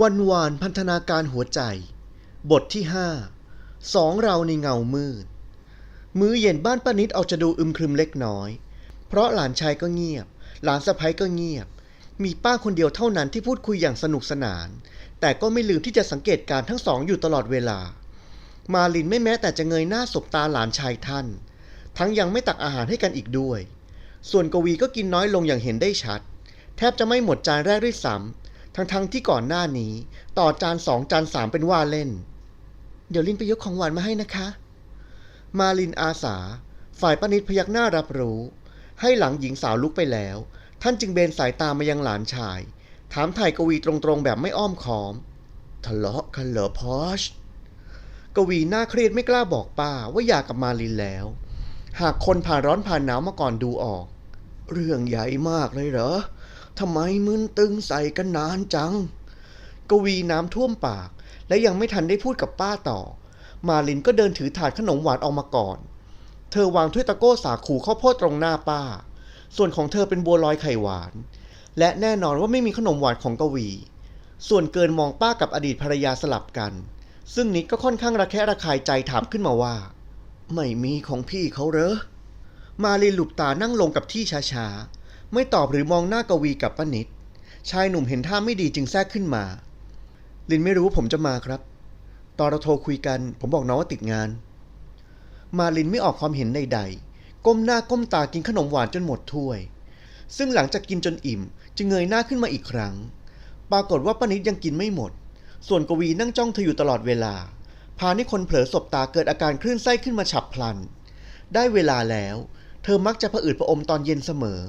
วันวานพันธนาการหัวใจ บทที่ห้าสองเราในเงามืด มื้อเย็นบ้านป้านิดเอาจะดูอึมครึมเล็กน้อย เพราะหลานชายก็เงียบ หลานสะพ้ยก็เงียบ มีป้าคนเดียวเท่านั้นที่พูดคุยอย่างสนุกสนาน แต่ก็ไม่ลืมที่จะสังเกตการทั้งสองอยู่ตลอดเวลา มาลินไม่แม้แต่จะเงยหน้าสบตาหลานชายท่าน ทั้งยังไม่ตักอาหารให้กันอีกด้วย ส่วนกวีก็กินน้อยลงอย่างเห็นได้ชัด แทบจะไม่หมดจานแรกด้วยซ้ำ ทั้งๆทที่ก่อนหน้านี้ ต่อจานสองจานสามเป็นว่าเล่น เดี๋ยวลินไปยกของหวานมาให้นะคะ มาลินอาสา ฝ่ายป้านิดพยักหน้ารับรู้ ให้หลังหญิงสาวลุกไปแล้ว ท่านจึงเบนสายตามายังหลานชาย ถามไถ่กวีตรงๆแบบไม่อ้อมค้อม ทะเลาะกันเหรอพอชกวีหน้าเครียดไม่กล้าบอกป้าว่าอยากกับมาลินแล้ว หากคนผ่านร้อนผ่านหนาวมาก่อนดูออก เรื่องใหญ่มากเลยเหรอ ทำไมมึนตึงใส่กันนานจัง กวีน้ำท่วมปาก และยังไม่ทันได้พูดกับป้าต่อ มาลินก็เดินถือถาดขนมหวานออกมาก่อน เธอวางถ้วยตะโก้สาคูข้าวโพดตรงหน้าป้า ส่วนของเธอเป็นบัวลอยไข่หวาน และแน่นอนว่าไม่มีขนมหวานของกวี ส่วนเกินมองป้ากับอดีตภรรยาสลับกัน ซึ่งนิดก็ค่อนข้างระแคะระคายใจถามขึ้นมาว่า ไม่มีของพี่เขาเหรอ มาลินหลุบตานั่งลงกับที่ช้าๆ ไม่ตอบหรือมองหน้ากวีกับป้านิด ชายหนุ่มเห็นท่าไม่ดีจึงแทรกขึ้นมา ลินไม่รู้ว่าผมจะมาครับ ตอนเราโทรคุยกัน ผมบอกน้องว่าติดงาน มาลินไม่ออกความเห็นใดๆ ก้มหน้าก้มตากินขนมหวานจนหมดถ้วย ซึ่งหลังจากกินจนอิ่ม จึงเงยหน้าขึ้นมาอีกครั้ง ปรากฏว่าป้านิดยังกินไม่หมด ส่วนกวีนั่งจ้องเธออยู่ตลอดเวลา พาให้คนเผลอสบตาเกิดอาการคลื่นไส้ขึ้นมาฉับพลัน ได้เวลาแล้ว เธอมักจะผะอืดผะอมตอนเย็นเสมอ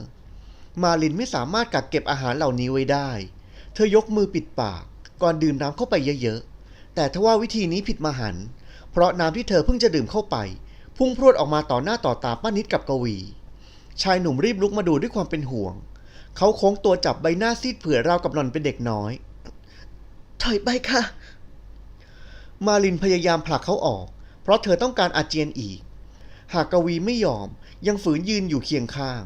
มาลินไม่สามารถกักเก็บอาหารเหล่านี้ไว้ได้ เธอยกมือปิดปาก ก่อนดื่มน้ำเข้าไปเยอะๆ แต่ทว่าวิธีนี้ผิดมหันต์เพราะน้ำที่เธอเพิ่งจะดื่มเข้าไป พุ่งพรวดออกมาต่อหน้าต่อตาป้านิดกับกวี ชายหนุ่มรีบลุกมาดูด้วยความเป็นห่วง เขาโค้งตัวจับใบหน้าซีดเผื่อราวกับหล่อนเป็นเด็กน้อย ถอยไปค่ะ มาลินพยายามผลักเขาออก เพราะเธอต้องการอาเจียนอีก หากกวีไม่ยอมยังฝืนยืนอยู่เคียงข้าง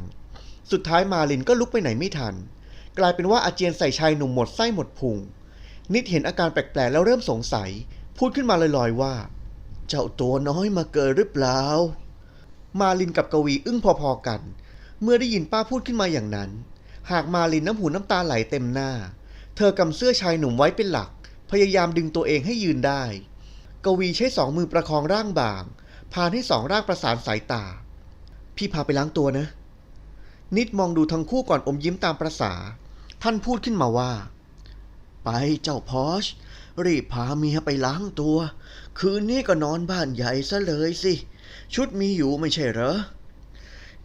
สุดท้ายมาลินก็ลุกไปไหนไม่ทัน กลายเป็นว่าอาเจียนใส่ชายหนุ่มหมดไส้หมดพุง นิดเห็นอาการแปลกๆ แล้วเริ่มสงสัย พูดขึ้นมาลอยๆว่า เจ้าตัวน้อยมาเกิดหรือเปล่า มาลินกับกวีอึ้งพอๆกัน เมื่อได้ยินป้าพูดขึ้นมาอย่างนั้น หากมาลินน้ำหูน้ำตาไหลเต็มหน้า เธอกำเสื้อชายหนุ่มไว้เป็นหลัก พยายามดึงตัวเองให้ยืนได้ กวีใช้สองมือประคองร่างบาง พาให้สองร่างประสานสายตา พี่พาไปล้างตัวนะ นิดมองดูทั้งคู่ก่อนอมยิ้มตามประษา ท่านพูดขึ้นมาว่า ไปเจ้าพอช รีบพาเมียไปล้างตัว คืนนี้ก็นอนบ้านใหญ่ซะเลยสิ ชุดมีอยู่ไม่ใช่เหรอ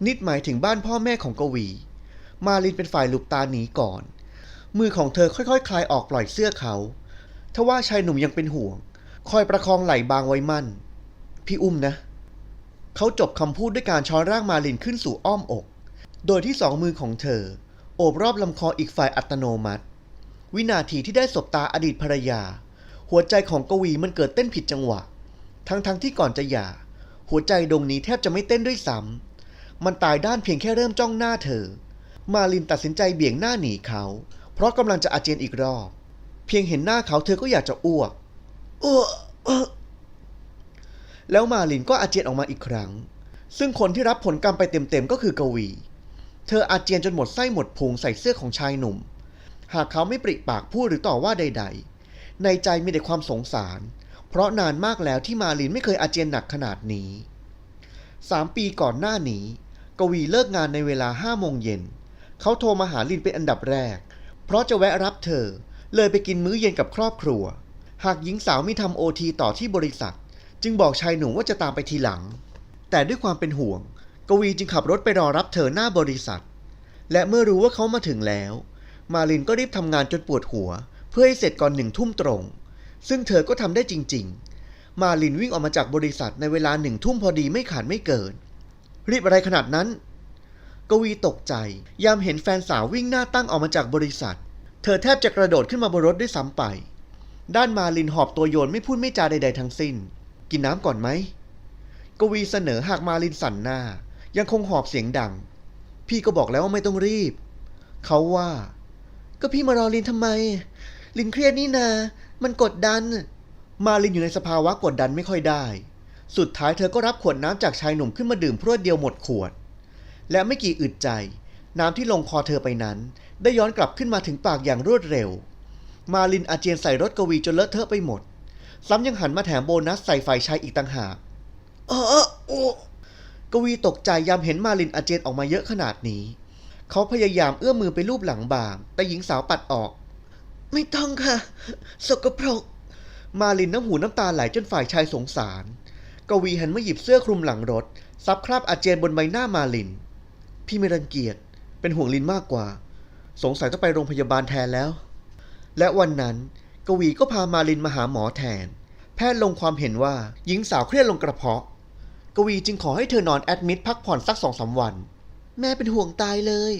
นิดหมายถึงบ้านพ่อแม่ของกวี มาลินเป็นฝ่ายหลุบตาหนีก่อน มือของเธอค่อยๆคลายออกปล่อยเสื้อเขาทว่าชายหนุ่มยังเป็นห่วง คอยประคองไหล่บางไว้มั่น พี่อุ้มนะ เขาจบคำพูดด้วยการช้อนร่างมาลินขึ้นสู่อ้อมอก โดยที่สองมือของเธอ โอบรอบลำคออีกฝ่ายอัตโนมัติ วินาทีที่ได้สบตาอดีตภรรยา หัวใจของกวีมันเกิดเต้นผิดจังหวะ ทั้งๆทที่ก่อนจะหย่า หัวใจดวงนี้แทบจะไม่เต้นด้วยซ้ำมันตายด้านเพียงแค่เริ่มจ้องหน้าเธอ มาลินตัดสินใจเบี่ยงหน้าหนีเขา เพราะกำลังจะอาเจียนอีกรอบ เพียงเห็นหน้าเขาเธอก็อยากจะอ้วกอ้วกอ้วกแล้วมาลินก็อาเจียนออกมาอีกครั้ง ซึ่งคนที่รับผลกรรมไปเต็มๆก็คือกวี เธออาเจียนจนหมดไส้หมดพุงใส่เสื้อของชายหนุ่ม หากเขาไม่ปริปากพูดหรือต่อว่าใด ๆ ในใจมีแต่ความสงสาร เพราะนานมากแล้วที่มาลินไม่เคยอาเจียนหนักขนาดนี้สามปีก่อนหน้านี้ กวีเลิกงานในเวลาห้าโมงเย็น เขาโทรมาหาลินเป็นอันดับแรก เพราะจะแวะรับเธอ เลยไปกินมื้อเย็นกับครอบครัว หากหญิงสาวไม่ทำโอทีต่อที่บริษัท จึงบอกชายหนุ่มว่าจะตามไปทีหลัง แต่ด้วยความเป็นห่วง กวีจึงขับรถไปรอรับเธอหน้าบริษัท และเมื่อรู้ว่าเขามาถึงแล้ว มาลินก็รีบทำงานจนปวดหัว เพื่อให้เสร็จก่อนหนึ่งทุ่มตรง ซึ่งเธอก็ทำได้จริง ๆ มาลินวิ่งออกมาจากบริษัทในเวลาหนึ่งทุ่มพอดีไม่ขาดไม่เกิน รีบอะไรขนาดนั้น กวีตกใจ ยามเห็นแฟนสาววิ่งหน้าตั้งออกมาจากบริษัท เธอแทบจะกระโดดขึ้นมาบนรถด้วยซ้ำไป ด้านมาลินหอบตัวโยนไม่พูดไม่จาใด ๆ ทั้งสิ้น กินน้ำก่อนไหมกวีเสนอหากมาลินสั่นหน้า ยังคงหอบเสียงดัง พี่ก็บอกแล้วว่าไม่ต้องรีบ เขาว่า ก็พี่มารอลินทำไม ลินเครียดนี่นา มันกดดัน มาลินอยู่ในสภาวะกดดันไม่ค่อยได้ สุดท้ายเธอก็รับขวดน้ำจากชายหนุ่มขึ้นมาดื่มพรวดเดียวหมดขวด และไม่กี่อึดใจ น้ำที่ลงคอเธอไปนั้น ได้ย้อนกลับขึ้นมาถึงปากอย่างรวดเร็ว มาลินอาเจียนใส่รถกวีจนเลอะเทอะไปหมด ซ้ำยังหันมาแถมโบนัสใส่ฝ่ายชายอีกต่างหากเออโอ้ กวีตกใจยามเห็นมาลินอาเจียนออกมาเยอะขนาดนี้ เขาพยายามเอื้อมมือไปลูบหลังบางแต่หญิงสาวปัดออก ไม่ต้องค่ะ สกปรก มาลินน้ำหูน้ำตาไหลจนฝ่ายชายสงสาร กวีหันมาหยิบเสื้อคลุมหลังรถ ซับคราบอาเจียนบนใบหน้ามาลิน พี่ไม่รังเกียจ เป็นห่วงลินมากกว่า สงสัยต้องไปโรงพยาบาลแทนแล้ว และวันนั้น กวีก็พามาลินมาหาหมอแทน แพทย์ลงความเห็นว่าหญิงสาวเครียดลงกระเพาะ กวีจึงขอให้เธอนอนแอดมิดพักผ่อนสักสองสาวัน แม่เป็นห่วงตายเลย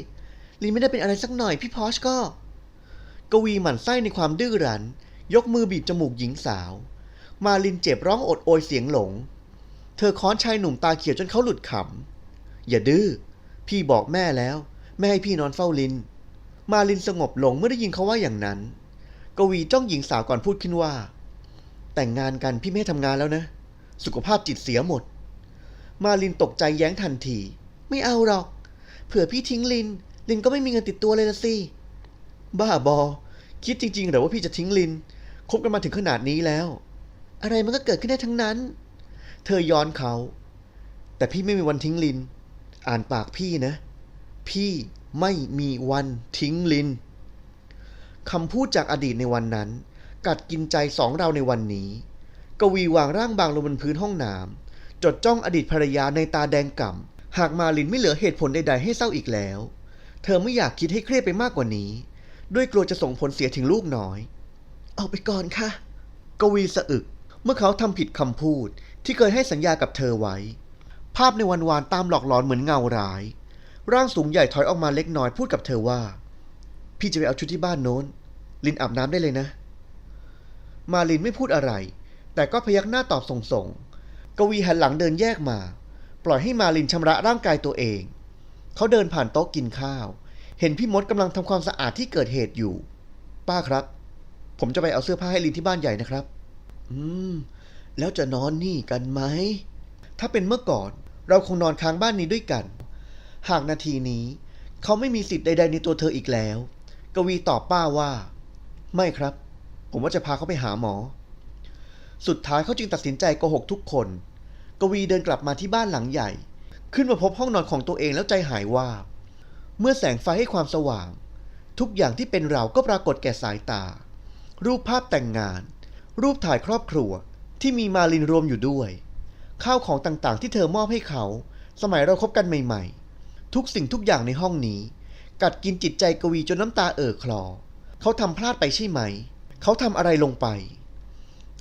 ลินไม่ได้เป็นอะไรสักหน่อยพี่พอชก็ กวีหมั่นไส้ในความดื้อรั้น ยกมือบีบจมูกหญิงสาว มาลินเจ็บร้องอดโอยเสียงหลง เธอค้อนชายหนุ่มตาเขียวจนเขาหลุดขำ อย่าดื้อ พี่บอกแม่แล้ว แม่ให้พี่นอนเฝ้าลิน มาลินสงบลงเมื่อได้ยินเขาว่าอย่างนั้น กวีจ้องหญิงสาวก่อนพูดขึ้นว่า แต่งงานกันพี่ไม่ให้ทำงานแล้วนะ สุขภาพจิตเสียหมด มาลินตกใจแย้งทันที ไม่เอาหรอก เผื่อพี่ทิ้งลิน ลินก็ไม่มีเงินติดตัวเลยละสิ บ้าบอ คิดจริงๆหรือว่าพี่จะทิ้งลิน คบกันมาถึงขนาดนี้แล้ว อะไรมันก็เกิดขึ้นได้ทั้งนั้น เธอย้อนเขา แต่พี่ไม่มีวันทิ้งลิน อ่านปากพี่นะ พี่ไม่มีวันทิ้งลินคำพูดจากอดีตในวันนั้น กัดกินใจสองเราในวันนี้ กวีวางร่างบางลงบนพื้นห้องน้ำ จดจ้องอดีตภรรยาในตาแดงก่ำ หากมาลินไม่เหลือเหตุผลใดๆให้เศร้าอีกแล้ว เธอไม่อยากคิดให้เครียดไปมากกว่านี้ ด้วยกลัวจะส่งผลเสียถึงลูกน้อย เอาไปก่อนค่ะ กวีสะอึก เมื่อเขาทำผิดคำพูดที่เคยให้สัญญากับเธอไว้ ภาพในวันวานตามหลอกหลอนเหมือนเงาร้าย ร่างสูงใหญ่ถอยออกมาเล็กน้อยพูดกับเธอว่า พี่จะไปเอาชุดที่บ้านโน้น ลินอาบน้ำได้เลยนะ มาลินไม่พูดอะไร แต่ก็พยักหน้าตอบส่งๆ กวีหันหลังเดินแยกมา ปล่อยให้มาลินชำระร่างกายตัวเอง เขาเดินผ่านโต๊ะกินข้าว เห็นพี่มดกำลังทำความสะอาดที่เกิดเหตุอยู่ ป้าครับ ผมจะไปเอาเสื้อผ้าให้ลินที่บ้านใหญ่นะครับ อืม แล้วจะนอนนี่กันไหม ถ้าเป็นเมื่อก่อนเราคงนอนค้างบ้านนี้ด้วยกัน หากนาทีนี้ เขาไม่มีสิทธิ์ใด ๆ ในตัวเธออีกแล้ว กวีตอบป้าว่า ไม่ครับ ผมว่าจะพาเขาไปหาหมอ สุดท้ายเขาจึงตัดสินใจโกหกทุกคน กวีเดินกลับมาที่บ้านหลังใหญ่ ขึ้นมาพบห้องนอนของตัวเองแล้วใจหายว่าบ เมื่อแสงไฟให้ความสว่าง ทุกอย่างที่เป็นเราก็ปรากฏแก่สายตา รูปภาพแต่งงาน รูปถ่ายครอบครัวที่มีมาลินรวมอยู่ด้วย ข้าวของต่างๆ ที่เธอมอบให้เขา สมัยเราคบกันใหม่ ๆ ทุกสิ่งทุกอย่างในห้องนี้ กัดกินจิตใจกวีจนน้ำตาเอ่อคลอ เขาทำพลาดไปใช่ไหม เขาทำอะไรลงไป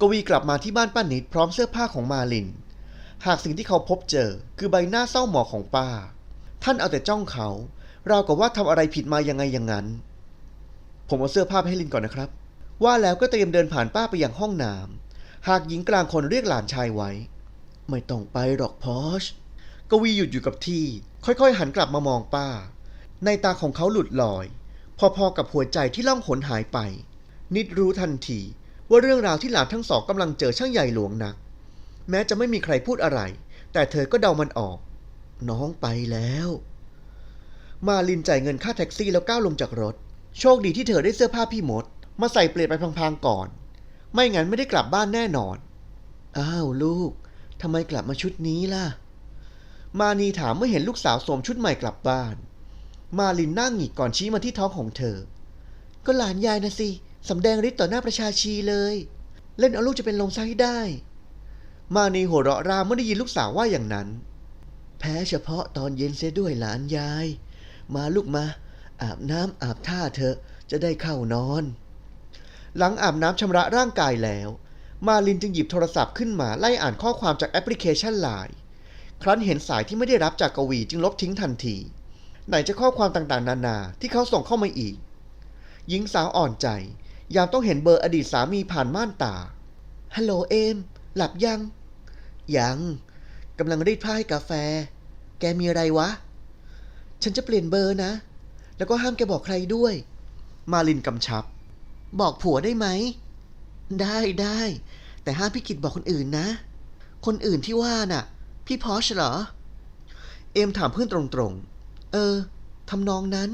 กวีกลับมาที่บ้านป้านิดพร้อมเสื้อผ้าของมาลิน หากสิ่งที่เขาพบเจอ คือใบหน้าเศร้าหมองของป้า ท่านเอาแต่จ้องเขาราวกับว่าทำอะไรผิดมายังไงอย่างนั้น ผมเอาเสื้อผ้าไปให้ลินก่อนนะครับ ว่าแล้วก็เตรียมเดินผ่านป้าไปยังห้องน้ำหากหญิงกลางคนเรียกหลานชายไว้ ไม่ต้องไปหรอกพอชกวีหยุดอยู่กับที่ ค่อยๆ หันกลับมามองป้า ในตาของเขาหลุดลอย พอๆกับหัวใจที่ล่องหนหายไป นิดรู้ทันที ว่าเรื่องราวที่หลานทั้งสองกำลังเจอช่างใหญ่หลวงนัก แม้จะไม่มีใครพูดอะไร แต่เธอก็เดามันออก น้องไปแล้ว มาลินจ่ายเงินค่าแท็กซี่แล้วก้าวลงจากรถ โชคดีที่เธอได้เสื้อผ้าพี่มด มาใส่เปลี่ยนไปพลางๆก่อน ไม่งั้นไม่ได้กลับบ้านแน่นอน อ้าวลูกทำไมกลับมาชุดนี้ล่ะ มานีถามเมื่อเห็นลูกสาวสวมชุดใหม่กลับบ้าน มาลินนั่งหงิกก่อนชี้มาที่ท้องของเธอ ก็หลานยายนะสิ สำแดงฤทธิ์ต่อหน้าประชาชีเลย เล่นเอาลูกจะเป็นลมซะให้ได้ มานีหัวเราะรามเมื่อได้ยินลูกสาวว่าอย่างนั้น แพ้เฉพาะตอนเย็นเสียด้วยหลานยาย มาลูกมา อาบน้ำอาบท่าเถอะจะได้เข้านอน หลังอาบน้ำชำระร่างกายแล้ว มาลินจึงหยิบโทรศัพท์ขึ้นมาไล่อ่านข้อความจากแอปพลิเคชันไลน์ครั้นเห็นสายที่ไม่ได้รับจากกวีจึงลบทิ้งทันที ไหนจะข้อความต่างๆ นานาที่เขาส่งเข้ามาอีก หญิงสาวอ่อนใจ ยามต้องเห็นเบอร์อดีตสามีผ่านม่านตา ฮัลโหลเอม หลับยัง ยัง กำลังรีดผ้าให้กาแฟ แกมีอะไรวะ ฉันจะเปลี่ยนเบอร์นะ แล้วก็ห้ามแกบอกใครด้วย มาลินกำชับ บอกผัวได้ไหม ได้ได้ แต่ห้ามพี่กิจบอกคนอื่นนะ คนอื่นที่ว่าน่ะ พี่พอชเหรอ เอมถามเพื่อนตรงๆ เออทำนองนั้น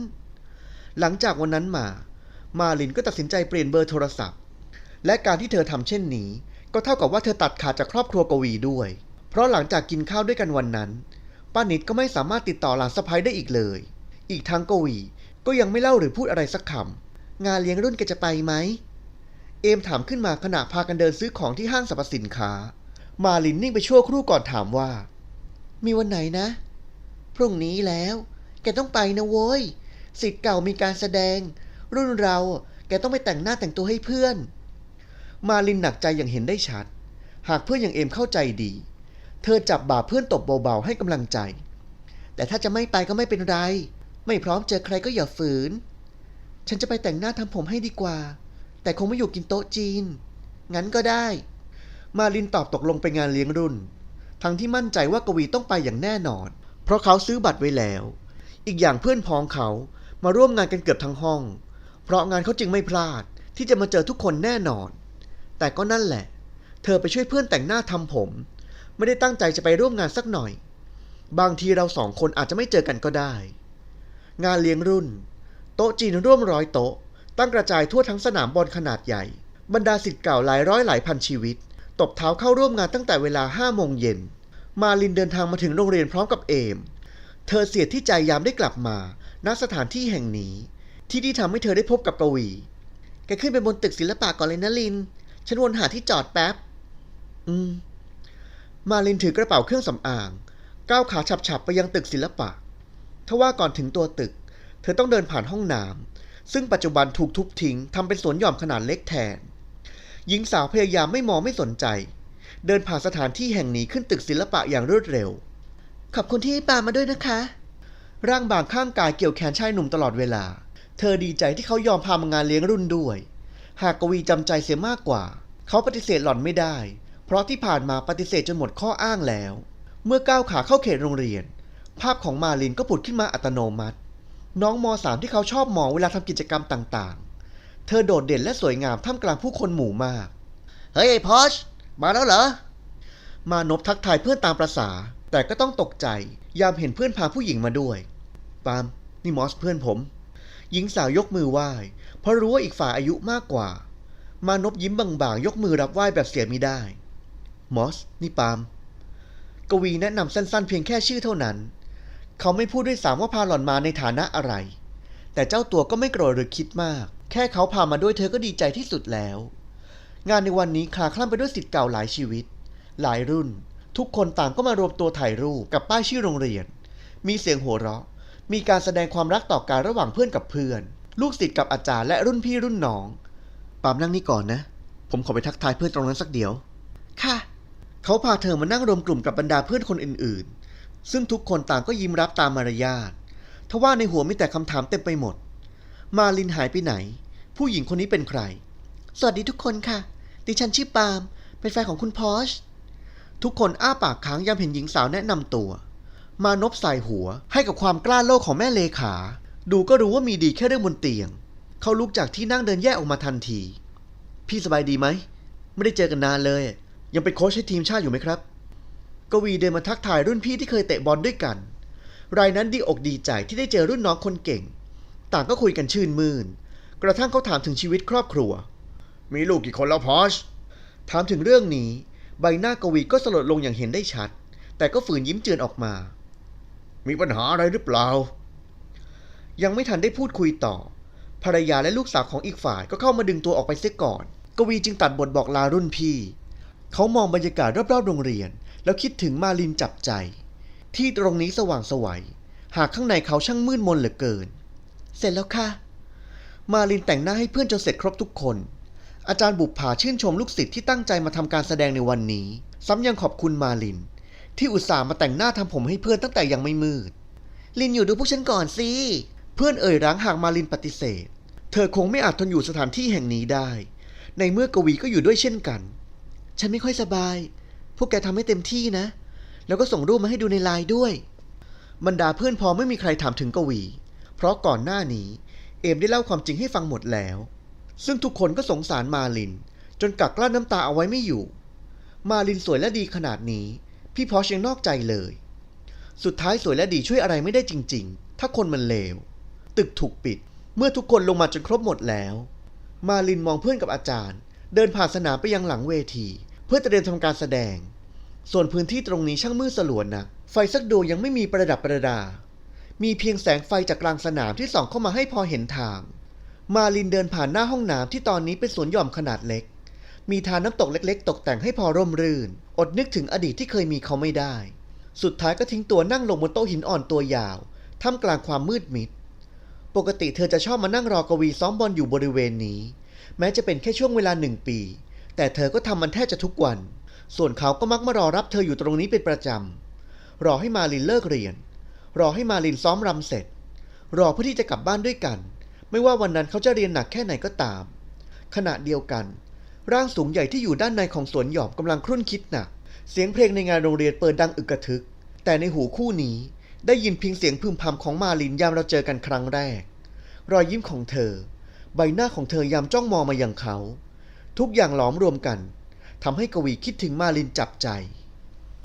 หลังจากวันนั้นมา มาลินก็ตัดสินใจเปลี่ยนเบอร์โทรศัพท์ และการที่เธอทำเช่นนี้ ก็เท่ากับว่าเธอตัดขาดจากครอบครัวกวีด้วย เพราะหลังจากกินข้าวด้วยกันวันนั้น ป้านิดก็ไม่สามารถติดต่อหลานสะพ้ยได้อีกเลย อีกทั้งกวีก็ยังไม่เล่าหรือพูดอะไรสักคำงานเลี้ยงรุ่นแกจะไปไหม เอมถามขึ้นมาขณะพากันเดินซื้อของที่ห้างสรรพสินค้า มาลินนิ่งไปชั่วครู่ก่อนถามว่า มีวันไหนนะ พรุ่งนี้แล้ว แกต้องไปนะโว้ยสิทธิ์เก่ามีการแสดง รุ่นเรา แกต้องไปแต่งหน้าแต่งตัวให้เพื่อน มาลินหนักใจอย่างเห็นได้ชัด หากเพื่อนอย่างเอมเข้าใจดี เธอจับบ่าเพื่อนตบเบาๆให้กำลังใจ แต่ถ้าจะไม่ไปก็ไม่เป็นไร ไม่พร้อมเจอใครก็อย่าฝืน ฉันจะไปแต่งหน้าทำผมให้ดีกว่า แต่คงไม่อยู่กินโต๊ะจีน งั้นก็ได้ มาลินตอบตกลงไปงานเลี้ยงรุ่น ทั้งที่มั่นใจว่ากวีต้องไปอย่างแน่นอน เพราะเขาซื้อบัตรไว้แล้ว อีกอย่างเพื่อนพ้องเขามาร่วมงานกันเกือบทั้งห้อง เพราะงานเขาจึงไม่พลาดที่จะมาเจอทุกคนแน่นอน แต่ก็นั่นแหละ เธอไปช่วยเพื่อนแต่งหน้าทำผม ไม่ได้ตั้งใจจะไปร่วมงานสักหน่อย บางทีเราสองคนอาจจะไม่เจอกันก็ได้ งานเลี้ยงรุ่น โต๊ะจีนร่วมร้อยโต๊ะ ตั้งกระจายทั่วทั้งสนามบอลขนาดใหญ่ บรรดาสิทธิ์เก่าหลายร้อยหลายพันชีวิต ตบเท้าเข้าร่วมงานตั้งแต่เวลาห้าโมงเย็น มาลินเดินทางมาถึงโรงเรียนพร้อมกับเอม เธอเสียที่ใจยามได้กลับมาณสถานที่แห่งนี้ ที่ที่ทำให้เธอได้พบกับกวี แกขึ้นไปบนตึกศิลปะก่อนเลยนะลิน ฉันวนหาที่จอดแป๊บ อืม มาลินถือกระเป๋าเครื่องสำอาง ก้าวขาฉับๆไปยังตึกศิลปะ ทว่าก่อนถึงตัวตึก เธอต้องเดินผ่านห้องน้ำซึ่งปัจจุบันถูกทุบทิ้งทำเป็นสวนหย่อมขนาดเล็กแทน หญิงสาวพยายามไม่มองไม่สนใจ เดินผ่านสถานที่แห่งนี้ขึ้นตึกศิลปะอย่างรวดเร็ว ขอบคุณที่ให้ปามาด้วยนะคะ ร่างบางข้างกายเกี่ยวแขนชายหนุ่มตลอดเวลา เธอดีใจที่เขายอมพามางานเลี้ยงรุ่นด้วย หากกวีจำใจเสียมากกว่า เขาปฏิเสธหล่อนไม่ได้ เพราะที่ผ่านมาปฏิเสธจนหมดข้ออ้างแล้ว เมื่อก้าวขาเข้าเขตโรงเรียน ภาพของมาลินก็ผุดขึ้นมาอัตโนมัติ น้องมสามที่เขาชอบมองเวลาทำกิจกรรมต่างๆ เธอโดดเด่นและสวยงามท่ามกลางผู้คนหมู่มาก เฮ้ยไอ้พอชมาแล้วเหรอ มานพทักทายเพื่อนตามประษา แต่ก็ต้องตกใจยามเห็นเพื่อนพาผู้หญิงมาด้วย ปาล์มนี่มอสเพื่อนผม หญิงสาวยกมือไหว้ เพราะรู้ว่าอีกฝ่ายอายุมากกว่า มานพยิ้มบางๆ ยกมือรับไหว้แบบเสียมิได้ มอส นี่ปาล์มกวีแนะนำสั้นๆ เพียงแค่ชื่อเท่านั้น เขาไม่พูดด้วยซ้ำว่าพาหล่อนมาในฐานะอะไร แต่เจ้าตัวก็ไม่โกรธหรือคิดมาก แค่เขาพามาด้วยเธอก็ดีใจที่สุดแล้ว งานในวันนี้คลาคล่ำไปด้วยสิทธิ์เก่าหลายชีวิต หลายรุ่น ทุกคนต่างก็มารวมตัวถ่ายรูปกับป้ายชื่อโรงเรียน มีเสียงหัวเราะ มีการแสดงความรักต่อการระหว่างเพื่อนกับเพื่อน ลูกศิษย์กับอาจารย์และรุ่นพี่รุ่นน้อง ปามนั่งนี่ก่อนนะ ผมขอไปทักทายเพื่อนตรงนั้นสักเดี๋ยว ค่ะ เขาพาเธอมานั่งรวมกลุ่มกับบรรดาเพื่อนคนอื่นๆ ซึ่งทุกคนต่างก็ยิ้มรับตามมารยาททว่าในหัวมีแต่คำถามเต็มไปหมด มาลินหายไปไหน ผู้หญิงคนนี้เป็นใคร สวัสดีทุกคนค่ะ ดิฉันชื่อปาล์มเป็นแฟนของคุณพอชทุกคนอ้าปากค้างยามเห็นหญิงสาวแนะนำตัว มานพใส่หัว ให้กับความกล้าโลกของแม่เลขา ดูก็รู้ว่ามีดีแค่เรื่องบนเตียง เขาลุกจากที่นั่งเดินแยกออกมาทันที พี่สบายดีไหม ไม่ได้เจอกันนานเลย ยังเป็นโค้ชให้ทีมชาติอยู่ไหมครับ กวีเดินมาทักทายรุ่นพี่ที่เคยเตะบอลด้วยกัน รายนั้นดีอกดีใจที่ได้เจอรุ่นน้องคนเก่ง ต่างก็คุยกันชื่นมื่น กระทั่งเขาถามถึงชีวิตครอบครัว มีลูกกี่คนแล้วพอชถามถึงเรื่องนี้ ใบหน้ากวีก็สลดลงอย่างเห็นได้ชัด แต่ก็ฝืนยิ้มเจือนออกมา มีปัญหาอะไรหรือเปล่า ยังไม่ทันได้พูดคุยต่อ ภรรยาและลูกสาวของอีกฝ่ายก็เข้ามาดึงตัวออกไปเสียก่อน กวีจึงตัดบทบอกลารุ่นพี่ เขามองบรรยากาศรอบๆโรงเรียน แล้วคิดถึงมาลินจับใจ ที่ตรงนี้สว่างไสวัยหากข้างในเขาช่างมืดมนเหลือเกิน เสร็จแล้วค่ะ มาลินแต่งหน้าให้เพื่อนจนเสร็จครบทุกคน อาจารย์บุปผาชื่นชมลูกศิษย์ที่ตั้งใจมาทำการแสดงในวันนี้ ซ้ำยังขอบคุณมาลิน ที่อุตส่าห์มาแต่งหน้าทำผมให้เพื่อนตั้งแต่ยังไม่มืด ลินอยู่ดูพวกฉันก่อนสิ เพื่อนเอ่ยร้างหากมาลินปฏิเสธ เธอคงไม่อาจทนอยู่สถานที่แห่งนี้ได้ ในเมื่อกวีก็อยู่ด้วยเช่นกัน ฉันไม่ค่อยสบาย พวกแกทำให้เต็มที่นะ แล้วก็ส่งรูปมาให้ดูในไลน์ด้วย บรรดาเพื่อนพอไม่มีใครถามถึงกวี เพราะก่อนหน้านี้ เอมได้เล่าความจริงให้ฟังหมดแล้ว ซึ่งทุกคนก็สงสารมาลิน จนกักกลั้นน้ำตาเอาไว้ไม่อยู่ มาลินสวยและดีขนาดนี้ พี่พอชยังนอกใจเลย สุดท้ายสวยและดีช่วยอะไรไม่ได้จริง ๆ ถ้าคนมันเลว ตึกถูกปิด เมื่อทุกคนลงมาจนครบหมดแล้ว มาลินมองเพื่อนกับอาจารย์ เดินผ่านสนามไปยังหลังเวที เพื่อเตรียมทำการแสดง ส่วนพื้นที่ตรงนี้ช่างมืดสลัวนะไฟสักดวงยังไม่มีประดับประดา มีเพียงแสงไฟจากกลางสนามที่ส่องเข้ามาให้พอเห็นทาง มาลินเดินผ่านหน้าห้องน้ำที่ตอนนี้เป็นสวนหย่อมขนาดเล็ก มีทานน้ำตกเล็กๆ ตกแต่งให้พอร่มรื่น อดนึกถึงอดีตที่เคยมีเขาไม่ได้ สุดท้ายก็ทิ้งตัวนั่งลงบนโต๊ะหินอ่อนตัวยาวท่ามกลางความมืดมิด ปกติเธอจะชอบมานั่งรอกวีซ้อมบอลอยู่บริเวณนี้ แม้จะเป็นแค่ช่วงเวลาหนึ่งปี แต่เธอก็ทำมันแทบจะทุกวัน ส่วนเขาก็มักมารอรับเธออยู่ตรงนี้เป็นประจำรอให้มาลินเลิกเรียน รอให้มาลินซ้อมรำเสร็จ รอเพื่อที่จะกลับบ้านด้วยกัน ไม่ว่าวันนั้นเขาจะเรียนหนักแค่ไหนก็ตาม ขณะเดียวกัน ร่างสูงใหญ่ที่อยู่ด้านในของสวนหย่อมกำลังครุ่นคิดหนัก เสียงเพลงในงานโรงเรียนเปิดดังอึกกระทึก แต่ในหูคู่นี้ ได้ยินเพียงเสียงพึมพำของมาลินยามเราเจอกันครั้งแรก รอยยิ้มของเธอ ใบหน้าของเธอยามจ้องมองมาอย่างเขา ทุกอย่างหลอมรวมกันทำให้กวีคิดถึงมาลินจับใจ